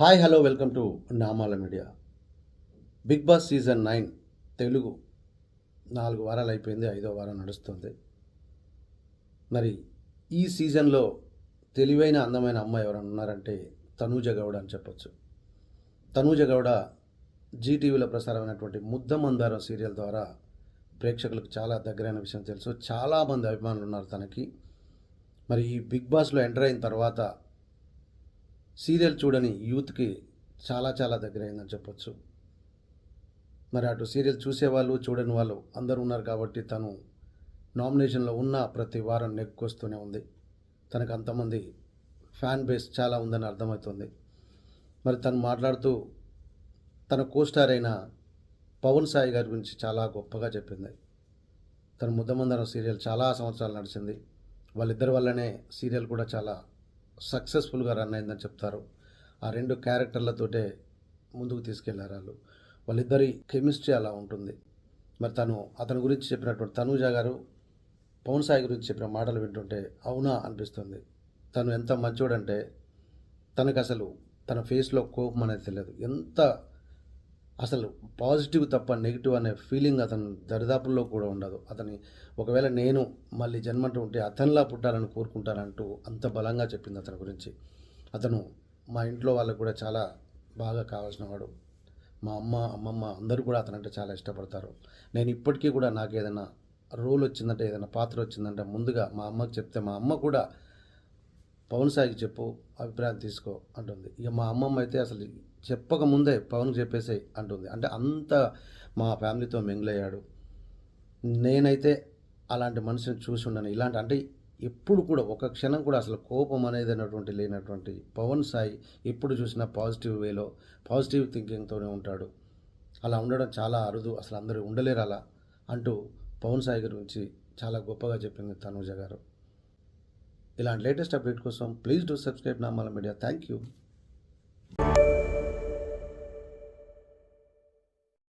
Hi hello welcome to Namala media. Bigg Boss season nine Telugu. నాలుగు వారాలు అయిపోయింది ఐదో వారం నడుస్తుంది. మరి ఈ సీజన్లో తెలివైన అందమైన అమ్మాయి ఎవరైనా ఉన్నారంటే తనూజ గౌడ అని చెప్పొచ్చు. తనూజ గౌడ జీటీవీలో ప్రసారమైనటువంటి ముద్ద మందారం సీరియల్ ద్వారా ప్రేక్షకులకు చాలా దగ్గరైన విషయం తెలుసు. చాలామంది అభిమానులు ఉన్నారు తనకి. మరి ఈ బిగ్ బాస్లో ఎంటర్ అయిన తర్వాత సీరియల్ చూడని యూత్కి చాలా చాలా దగ్గరైందని చెప్పొచ్చు. మరి అటు సీరియల్ చూసేవాళ్ళు చూడని వాళ్ళు అందరూ ఉన్నారు కాబట్టి తను నామినేషన్లో ఉన్న ప్రతి వారం నెక్కొస్తూనే ఉంది. తనకు అంతమంది ఫ్యాన్ బేస్ చాలా ఉందని అర్థమవుతుంది. మరి తను మాట్లాడుతూ తన కోస్టార్ అయిన పవన్ సాయి గారి గురించి చాలా గొప్పగా చెప్పింది. తన ముద్దమందరం సీరియల్ చాలా సంవత్సరాలు నడిచింది. వాళ్ళిద్దరి వల్లనే సీరియల్ కూడా చాలా సక్సెస్ఫుల్గా రన్ అయిందని చెప్తారు. ఆ రెండు క్యారెక్టర్లతోటే ముందుకు తీసుకెళ్ళారు వాళ్ళు. వాళ్ళిద్దరి కెమిస్ట్రీ అలా ఉంటుంది. మరి తను అతని గురించి చెప్పినటువంటి తనూజ గారు పవన్ సాయి గురించి చెప్పిన మాటలు వింటుంటే అవునా అనిపిస్తుంది. తను ఎంత మంచోడంటే తనకు అసలు తన ఫేస్లో కోపం అనేది తెలియదు. ఎంత అసలు పాజిటివ్ తప్ప నెగిటివ్ అనే ఫీలింగ్ అతను దరిదాపుల్లో కూడా ఉండదు. అతని ఒకవేళ నేను మళ్ళీ జన్మంటూ ఉంటే అతనిలా పుట్టాలని కోరుకుంటానంటూ అంత బలంగా చెప్పింది అతని గురించి. అతను మా ఇంట్లో వాళ్ళకు కూడా చాలా బాగా కావాల్సిన వాడు. మా అమ్మ అమ్మమ్మ అందరూ కూడా అతనంటే చాలా ఇష్టపడతారు. నేను ఇప్పటికీ కూడా నాకు ఏదైనా రోల్ వచ్చిందంటే ఏదైనా పాత్ర వచ్చిందంటే ముందుగా మా అమ్మకి చెప్తే మా అమ్మ కూడా పవన్ సాయికి చెప్పు అభిప్రాయం తీసుకో అంటుంది. ఇక మా అమ్మమ్మ అయితే అసలు చెప్పక ముందే పవన్కి చెప్పేసే అంటుంది. అంటే అంత మా ఫ్యామిలీతో మింగిలయ్యాడు. నేనైతే అలాంటి మనిషిని చూసి ఉండను. ఇలాంటి అంటే ఎప్పుడు కూడా ఒక క్షణం కూడా అసలు కోపం అనేది అనేటువంటి లేనటువంటి పవన్ సాయి ఎప్పుడు చూసినా పాజిటివ్ వేలో పాజిటివ్ థింకింగ్తోనే ఉంటాడు. అలా ఉండడం చాలా అరుదు. అసలు అందరూ ఉండలేరు అలా అంటూ పవన్ సాయి గురించి చాలా గొప్పగా చెప్పింది తనూజ గారు. ఇలాంటి లేటెస్ట్ అప్డేట్ కోసం please do subscribe Namala media. Thank you